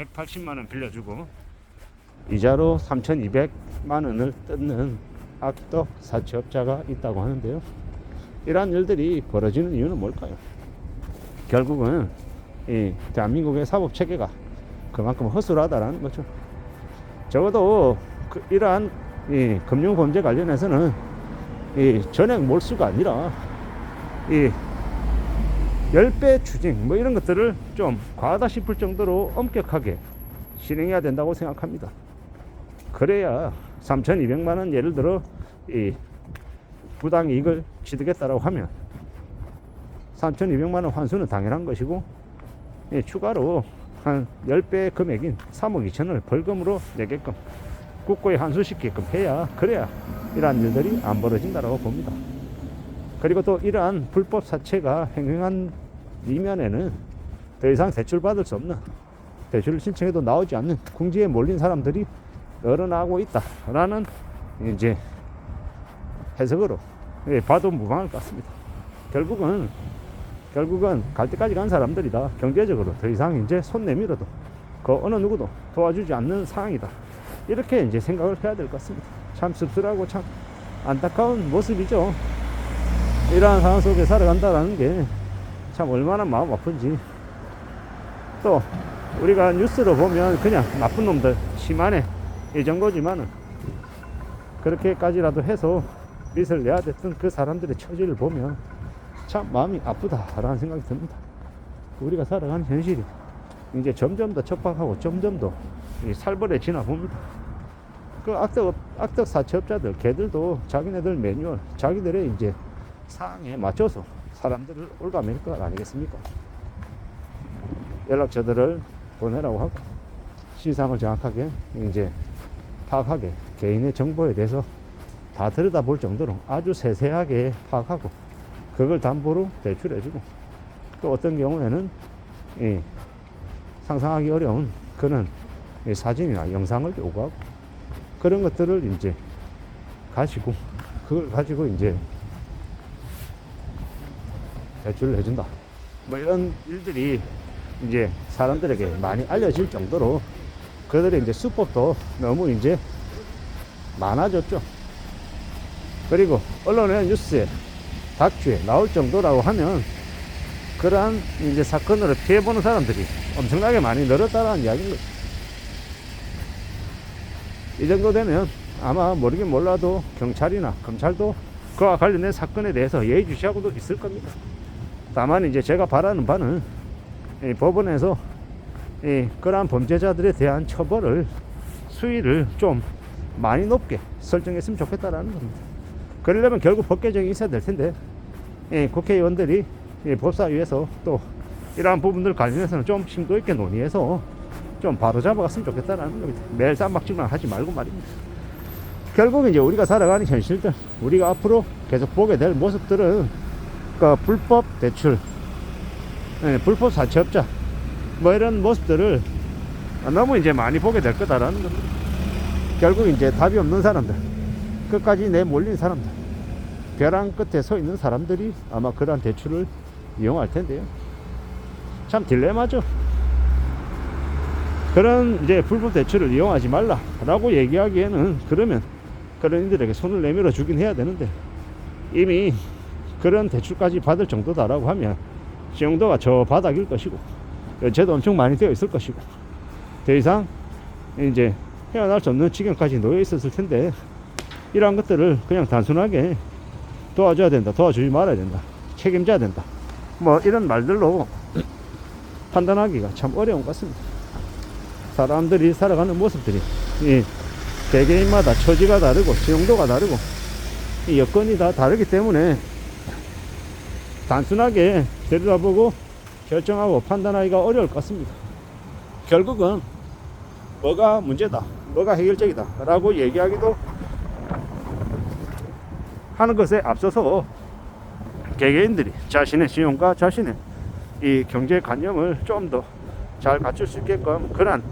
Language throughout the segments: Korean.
180만 원 빌려주고 이자로 3,200만 원을 뜯는 악덕 사채업자가 있다고 하는데요. 이러한 일들이 벌어지는 이유는 뭘까요? 결국은 이 대한민국의 사법 체계가 그만큼 허술하다라는 거죠. 적어도 그 이러한 이 금융 범죄 관련해서는 이 전액 몰수가 아니라 이 10배 추징 뭐 이런 것들을 좀 과하다 싶을 정도로 엄격하게 실행해야 된다고 생각합니다. 그래야 3,200만 원 예를 들어 이 부당 이익을 취득했다라고 하면 3,200만 원 환수는 당연한 것이고 예, 추가로 한 10배 금액인 3억 2천을 벌금으로 내게끔 국고에 환수시키게끔 해야 그래야 이러한 일들이 안 벌어진다라고 봅니다. 그리고 또 이러한 불법 사채가 행행한 이면에는 더 이상 대출받을 수 없는 대출을 신청해도 나오지 않는 궁지에 몰린 사람들이 늘어나고 있다라는 이제 해석으로 예, 봐도 무방할 것 같습니다. 결국은 결국은 갈 때까지 간 사람들이다. 경제적으로 더 이상 이제 손 내밀어도 그 어느 누구도 도와주지 않는 상황이다. 이렇게 이제 생각을 해야 될 것 같습니다. 참 씁쓸하고 참 안타까운 모습이죠. 이러한 상황 속에 살아간다라는 게 참 얼마나 마음 아픈지 또 우리가 뉴스로 보면 그냥 나쁜 놈들 심하네 이 정도지만은 그렇게까지라도 해서 밑을 내야 됐던 그 사람들의 처지를 보면 참 마음이 아프다라는 생각이 듭니다. 우리가 살아가는 현실이 이제 점점 더 척박하고 점점 더이 살벌해지나 봅니다. 그 악덕, 악덕 사채업자들, 걔들도 자기네들 매뉴얼, 자기들의 이제 사항에 맞춰서 사람들을 올가맬 것 아니겠습니까? 연락처들을 보내라고 하고 시상을 정확하게 이제 파악하게 개인의 정보에 대해서 다 들여다볼 정도로 아주 세세하게 파악하고 그걸 담보로 대출해주고 또 어떤 경우에는 이 상상하기 어려운 그런 이 사진이나 영상을 요구하고 그런 것들을 이제 가지고 그걸 가지고 이제 대출을 해준다. 뭐 이런 일들이 이제 사람들에게 많이 알려질 정도로 그들의 이제 수법도 너무 이제 많아졌죠. 그리고 언론의 뉴스에 다큐에 나올 정도라고 하면 그러한 이제 사건으로 피해보는 사람들이 엄청나게 많이 늘었다라는 이야기인 거죠. 이 정도 되면 아마 모르긴 몰라도 경찰이나 검찰도 그와 관련된 사건에 대해서 예의주시하고도 있을 겁니다. 다만 이제 제가 바라는 바는 이 법원에서 이 그러한 범죄자들에 대한 처벌을 수위를 좀 많이 높게 설정했으면 좋겠다라는 겁니다. 그러려면 결국 법 개정이 있어야 될 텐데 이 국회의원들이 이 법사위에서 또 이러한 부분들 관련해서는 좀 심도 있게 논의해서 좀 바로 잡아갔으면 좋겠다라는 겁니다. 매일 쌈박질만 하지 말고 말입니다. 결국 이제 우리가 살아가는 현실들, 우리가 앞으로 계속 보게 될 모습들은 그 불법 대출, 예, 불법 사채업자, 뭐 이런 모습들을 너무 이제 많이 보게 될 거다라는 겁니다. 결국 이제 답이 없는 사람들, 끝까지 내몰린 사람들, 벼랑 끝에 서 있는 사람들이 아마 그러한 대출을 이용할 텐데요. 참 딜레마죠. 그런 이제 불법 대출을 이용하지 말라라고 얘기하기에는 그러면 그런 이들에게 손을 내밀어 주긴 해야 되는데 이미 그런 대출까지 받을 정도다라고 하면 신용도가 저 바닥일 것이고 연체도 엄청 많이 되어 있을 것이고 더 이상 이제 헤어날 수 없는 지경까지 놓여 있었을 텐데 이러한 것들을 그냥 단순하게 도와줘야 된다 도와주지 말아야 된다 책임져야 된다. 뭐 이런 말들로 판단하기가 참 어려운 것 같습니다. 사람들이 살아가는 모습들이 이 개개인마다 처지가 다르고 수용도가 다르고 이 여건이 다 다르기 때문에 단순하게 들여다보고 결정하고 판단하기가 어려울 것 같습니다. 결국은 뭐가 문제다, 뭐가 해결책이다 라고 얘기하기도 하는 것에 앞서서 개개인들이 자신의 신용과 자신의 이 경제관념을 좀 더 잘 갖출 수 있게끔 그런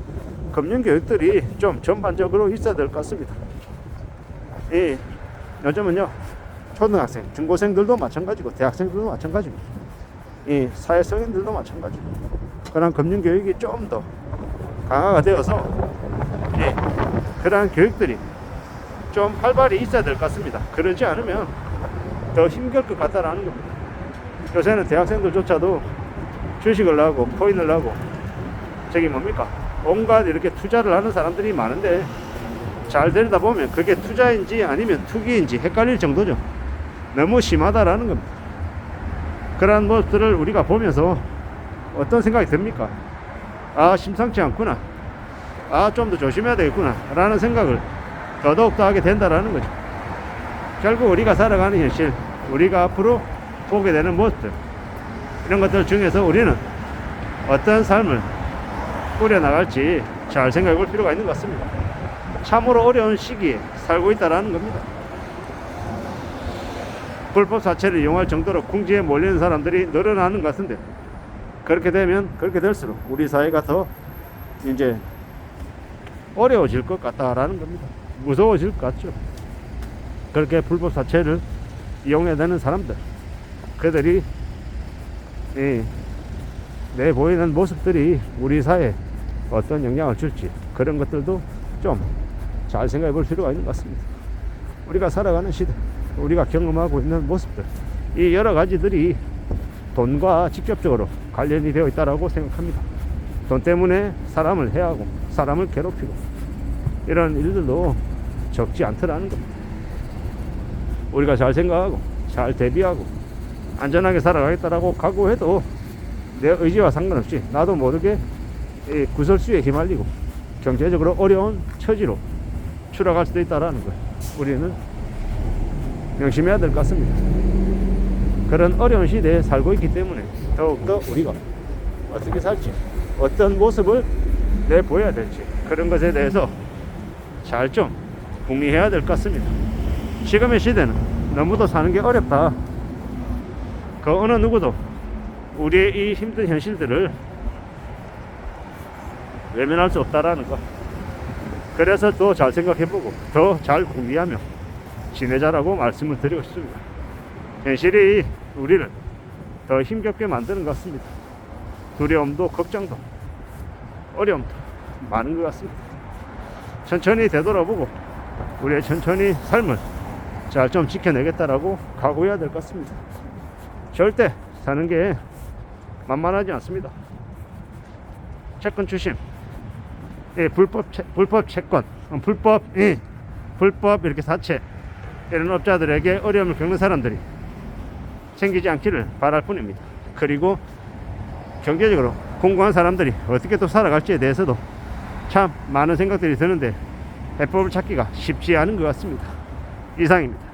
금융 교육들이 좀 전반적으로 있어야 될 것 같습니다. 이 요즘은요 초등학생, 중고생들도 마찬가지고 대학생들도 마찬가지고 이 사회성인들도 마찬가지고 그런 금융 교육이 좀 더 강화가 되어서 예, 그러한 교육들이 좀 활발히 있어야 될 것 같습니다. 그러지 않으면 더 힘들 것 같다라는 겁니다. 요새는 대학생들조차도 주식을 하고 코인을 하고 저기 뭡니까 온갖 이렇게 투자를 하는 사람들이 많은데 잘 들여다 보면 그게 투자인지 아니면 투기인지 헷갈릴 정도죠. 너무 심하다라는 겁니다. 그러한 모습들을 우리가 보면서 어떤 생각이 듭니까? 아, 심상치 않구나. 아, 좀 더 조심해야 되겠구나. 라는 생각을 더더욱 더 하게 된다라는 거죠. 결국 우리가 살아가는 현실, 우리가 앞으로 보게 되는 모습들, 이런 것들 중에서 우리는 어떤 삶을 꾸려나갈지 잘 생각해 볼 필요가 있는 것 같습니다. 참으로 어려운 시기에 살고 있다라는 겁니다. 불법 사채를 이용할 정도로 궁지에 몰리는 사람들이 늘어나는 것 같은데 그렇게 되면 그렇게 될수록 우리 사회가 더 이제 어려워질 것 같다라는 겁니다. 무서워질 것 같죠. 그렇게 불법 사채를 이용해야 되는 사람들, 그들이 이 내보이는 모습들이 우리 사회에 어떤 영향을 줄지 그런 것들도 좀 잘 생각해 볼 필요가 있는 것 같습니다. 우리가 살아가는 시대, 우리가 경험하고 있는 모습들, 이 여러 가지들이 돈과 직접적으로 관련이 되어 있다라고 생각합니다. 돈 때문에 사람을 해하고 사람을 괴롭히고 이런 일들도 적지 않더라는 겁니다. 우리가 잘 생각하고 잘 대비하고 안전하게 살아가겠다라고 각오해도 내 의지와 상관없이 나도 모르게 이 구설수에 휘말리고 경제적으로 어려운 처지로 추락할 수도 있다라는 거 우리는 명심해야 될 것 같습니다. 그런 어려운 시대에 살고 있기 때문에 더욱더 우리가 어떻게 살지, 어떤 모습을 내보여야 될지 그런 것에 대해서 잘 좀 궁리해야 될 것 같습니다. 지금의 시대는 너무도 사는 게 어렵다. 그 어느 누구도 우리의 이 힘든 현실들을 외면할 수 없다라는 거. 그래서 더 잘 생각해보고 더 잘 궁리하며 지내자라고 말씀을 드리고 싶습니다. 현실이 우리를 더 힘겹게 만드는 것 같습니다. 두려움도 걱정도 어려움도 많은 것 같습니다. 천천히 되돌아보고 우리의 천천히 삶을 잘 좀 지켜내겠다라고 각오해야 될 것 같습니다. 절대 사는 게 만만하지 않습니다. 채권 추심, 예, 불법 채, 불법 채권, 어, 불법 예, 불법 이렇게 사채 이런 업자들에게 어려움을 겪는 사람들이 생기지 않기를 바랄 뿐입니다. 그리고 경제적으로 공고한 사람들이 어떻게 또 살아갈지에 대해서도 참 많은 생각들이 드는데 해법을 찾기가 쉽지 않은 것 같습니다. 이상입니다.